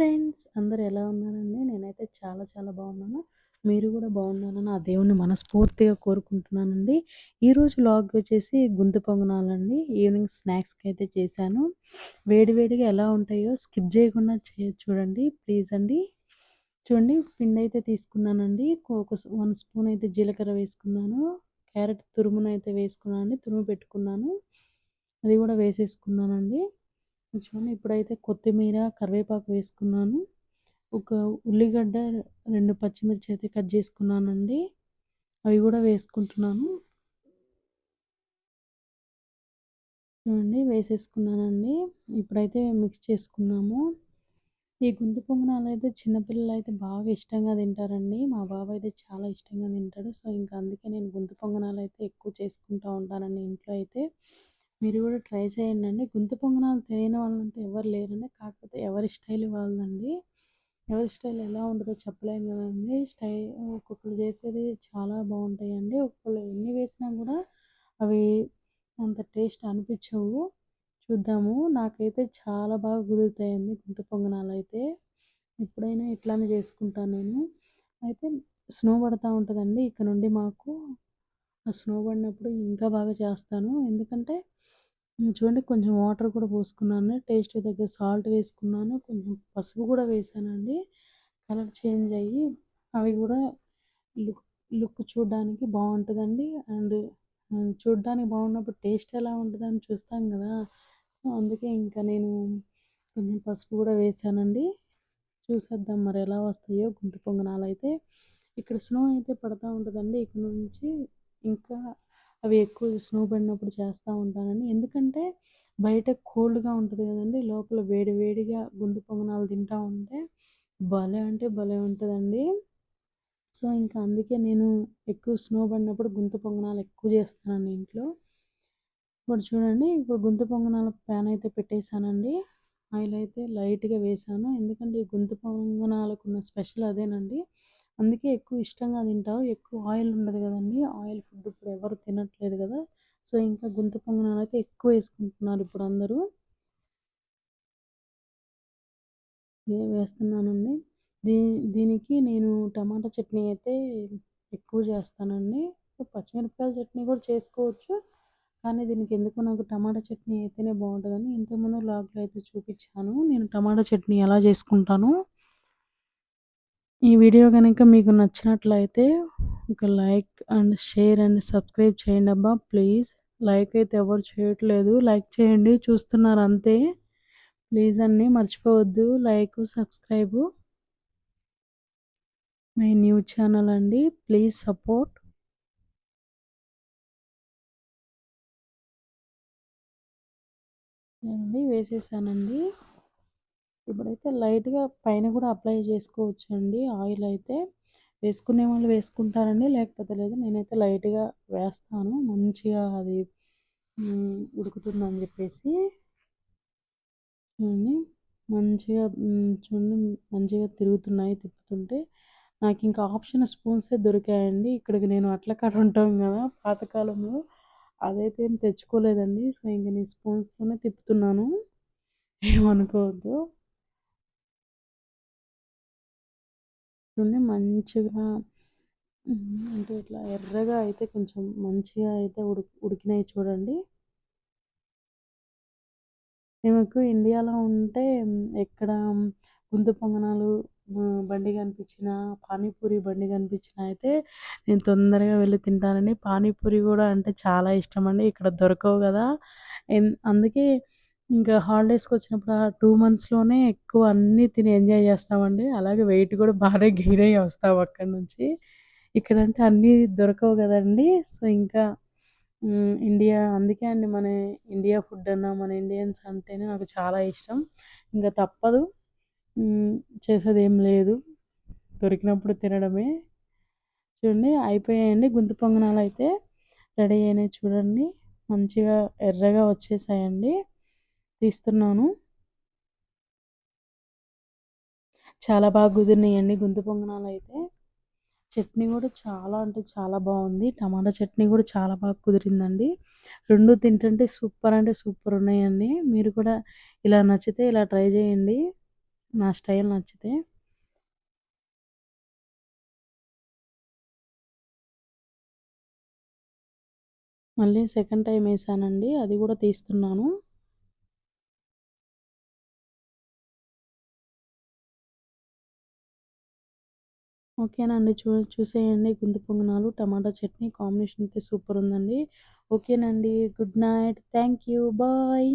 Friends అందరు ఎలా ఉన్నారండి? నేనైతే చాలా చాలా బాగున్నాను. మీరు కూడా బాగున్నారని ఆ దేవుణ్ణి మనస్ఫూర్తిగా కోరుకుంటున్నానండి. ఈరోజు లాగ్ వచ్చేసి గుంత పొంగనాలండి. ఈవినింగ్ స్నాక్స్కి అయితే చేశాను. వేడివేడిగా ఎలా ఉంటాయో స్కిప్ చేయకుండా చే చూడండి. ప్లీజ్ అండి. చూడండి పిండి అయితే తీసుకున్నానండి. ఒక వన్ స్పూన్ అయితే జీలకర్ర వేసుకున్నాను. క్యారెట్ తురుమునైతే వేసుకున్నాను. తురుము పెట్టుకున్నాను. అది కూడా వేసేసుకున్నానండి. చూడండి ఇప్పుడైతే కొత్తిమీర కరివేపాకు వేసుకున్నాను. ఒక ఉల్లిగడ్డ రెండు పచ్చిమిర్చి అయితే కట్ చేసుకున్నానండి. అవి కూడా వేసుకుంటున్నాను. చూడండి వేసేసుకున్నానండి. ఇప్పుడైతే మిక్స్ చేసుకున్నాము. ఈ గుంతు పొంగనాలు అయితే చిన్నపిల్లలు అయితే బాగా ఇష్టంగా తింటారండి. మా బాబు అయితే చాలా ఇష్టంగా తింటాడు. సో ఇంకా అందుకే నేను గుంతు పొంగనాలు అయితే ఎక్కువ చేసుకుంటూ ఉంటానండి ఇంట్లో అయితే. మీరు కూడా ట్రై చేయండి అండి. గుంత పొంగనాలు తెలియని వాళ్ళంటే ఎవరు లేరండి. కాకపోతే ఎవరి స్టైల్ వాళ్ళదండి. ఎవరి స్టైల్ ఎలా ఉంటుందో చెప్పలేము కదండి. స్టైల్ ఒక్కొక్కరు చేసేది చాలా బాగుంటాయండి. ఒక్కొక్కరు ఎన్ని వేసినా కూడా అవి అంత టేస్ట్ అనిపించవు. చూద్దాము. నాకైతే చాలా బాగా కుదురుతాయండి గుంత పొంగనాలు అయితే. ఎప్పుడైనా ఇట్లానే చేసుకుంటాను నేను. అయితే స్నో పడుతూ ఉంటుందండి ఇక్కడ నుండి మాకు. ఆ స్నో పడినప్పుడు ఇంకా బాగా చేస్తాను. ఎందుకంటే చూడండి కొంచెం వాటర్ కూడా పోసుకున్నాను. టేస్ట్ దగ్గర సాల్ట్ వేసుకున్నాను. కొంచెం పసుపు కూడా వేసానండి. కలర్ చేంజ్ అయ్యి అవి కూడా లుక్ లుక్ చూడడానికి బాగుంటుందండి. అండ్ చూడడానికి బాగున్నప్పుడు టేస్ట్ ఎలా ఉంటుందని చూస్తాం కదా. సో అందుకే ఇంకా నేను కొంచెం పసుపు కూడా వేసానండి. చూసేద్దాం మరి ఎలా వస్తాయో గుంత పొంగనాలు అయితే ఇక్కడ స్నో అయితే పడుతూ ఉంటుందండి. ఇక్కడ నుంచి ఇంకా అవి ఎక్కువ స్నో పడినప్పుడు చేస్తూ ఉంటానండి ఎందుకంటే బయట కోల్డ్గా ఉంటుంది కదండి లోపల వేడి వేడిగా గుండు పొంగనాలు తింటూ ఉంటే భలే అంటే భలే ఉంటుందండి. సో ఇంకా అందుకే నేను ఎక్కువ స్నో పడినప్పుడు గుంత పొంగనాలు ఎక్కువ చేస్తానండి ఇంట్లో. ఇప్పుడు చూడండి ఇప్పుడు గుంత పొంగనాల ప్యాన్ అయితే పెట్టేశానండి. ఆయిల్ అయితే లైట్గా వేసాను ఎందుకంటే ఈ గుంత పొంగనాలకు ఉన్న స్పెషల్ అదేనండి. అందుకే ఎక్కువ ఇష్టంగా తింటారు ఎక్కువ ఆయిల్ ఉండదు కదండి. ఆయిల్ ఫుడ్ ఇప్పుడు ఎవరు తినట్లేదు కదా. సో ఇంకా గుంత పొంగనాలు అయితే ఎక్కువ వేసుకుంటున్నారు ఇప్పుడు అందరూ. వేస్తున్నానండి. దీ దీనికి నేను టమాటా చట్నీ అయితే ఎక్కువ చేస్తానండి. పచ్చిమిరపకాయల చట్నీ కూడా చేసుకోవచ్చు. కానీ దీనికి ఎందుకు నాకు టమాటా చట్నీ అయితేనే బాగుంటుందని ఇంతకుముందు లాగ్లో అయితే చూపించాను. నేను టమాటా చట్నీ ఎలా చేసుకుంటాను? ఈ వీడియో కనుక మీకు నచ్చినట్లయితే ఒక like and share and subscribe చేయండి అబ్బా. ప్లీజ్. లైక్ అయితే ఎవరు చేయట్లేదు. లైక్ చేయండి. చూస్తున్నారు అంతే. ప్లీజ్ అన్నీ మర్చిపోవద్దు. Like subscribe. My new channel అండి. Please support. వేసేసానండి. ఇప్పుడైతే లైట్గా పైన కూడా అప్లై చేసుకోవచ్చు అండి ఆయిల్ అయితే వేసుకునే వాళ్ళు వేసుకుంటారండి. లేకపోతే లేదు నేనైతే లైట్గా వేస్తాను. మంచిగా అది ఉడుకుతుందని చెప్పేసి. చూడండి మంచిగా చూడండి మంచిగా తిరుగుతున్నాయి తిప్పుతుంటే. నాకు ఇంకా ఆప్షన్ స్పూన్సే దొరికాయండి. ఇక్కడికి నేను అట్ల కాడ ఉంటాం కదా పాతకాలంలో. అదైతే ఏం తెచ్చుకోలేదండి. సో ఇంక నేను స్పూన్స్తోనే తిప్పుతున్నాను. ఏమనుకోవద్దు. చూడండి మంచిగా అంటే ఇట్లా ఎర్రగా అయితే కొంచెం మంచిగా అయితే ఉడికి ఉడికినాయి చూడండి. మేము ఇండియాలో ఉంటే ఎక్కడ గుంత పొంగనాలు బండి కనిపించిన పానీపూరి బండి కనిపించిన అయితే నేను తొందరగా వెళ్ళి తింటానండి. పానీపూరి కూడా అంటే చాలా ఇష్టం అండి. ఇక్కడ దొరకవు కదా. అందుకే ఇంకా హాలిడేస్కి వచ్చినప్పుడు ఆ టూ మంత్స్లోనే ఎక్కువ అన్నీ తిని ఎంజాయ్ చేస్తామండి. అలాగే వెయిట్ కూడా బాగా గెయిన్ అయ్యి వస్తాం అక్కడి నుంచి. ఇక్కడ అంటే అన్నీ దొరకవు కదండి. సో ఇంకా ఇండియా అందుకే అండి మన ఇండియా ఫుడ్ అన్న మన ఇండియన్స్ అంటేనే నాకు చాలా ఇష్టం. ఇంకా తప్పదు. చేసేది ఏం లేదు. దొరికినప్పుడు తినడమే. చూడండి అయిపోయాయండి గుంత పొంగనాలు అయితే రెడీ అయినాయి చూడండి. మంచిగా ఎర్రగా వచ్చేసాయండి. తీస్తున్నాను. చాలా బాగా కుదిరినాయండి గుంతు పొంగనాలు అయితే. చట్నీ కూడా చాలా అంటే చాలా బాగుంది. టమాటా చట్నీ కూడా చాలా బాగా కుదిరిందండి. రెండు తింటుంటే సూపర్ అంటే సూపర్ ఉన్నాయండి. మీరు కూడా ఇలా నచ్చితే ఇలా ట్రై చేయండి. నా స్టైల్ నచ్చితే. మళ్ళీ సెకండ్ టైం వేసానండి. అది కూడా తీస్తున్నాను. ఓకేనండి చూ చూసేయండి. గుంత పొంగనాలు టమాటా చట్నీ కాంబినేషన్ అయితే సూపర్ ఉందండి. ఓకేనండి good night. Thank you bye.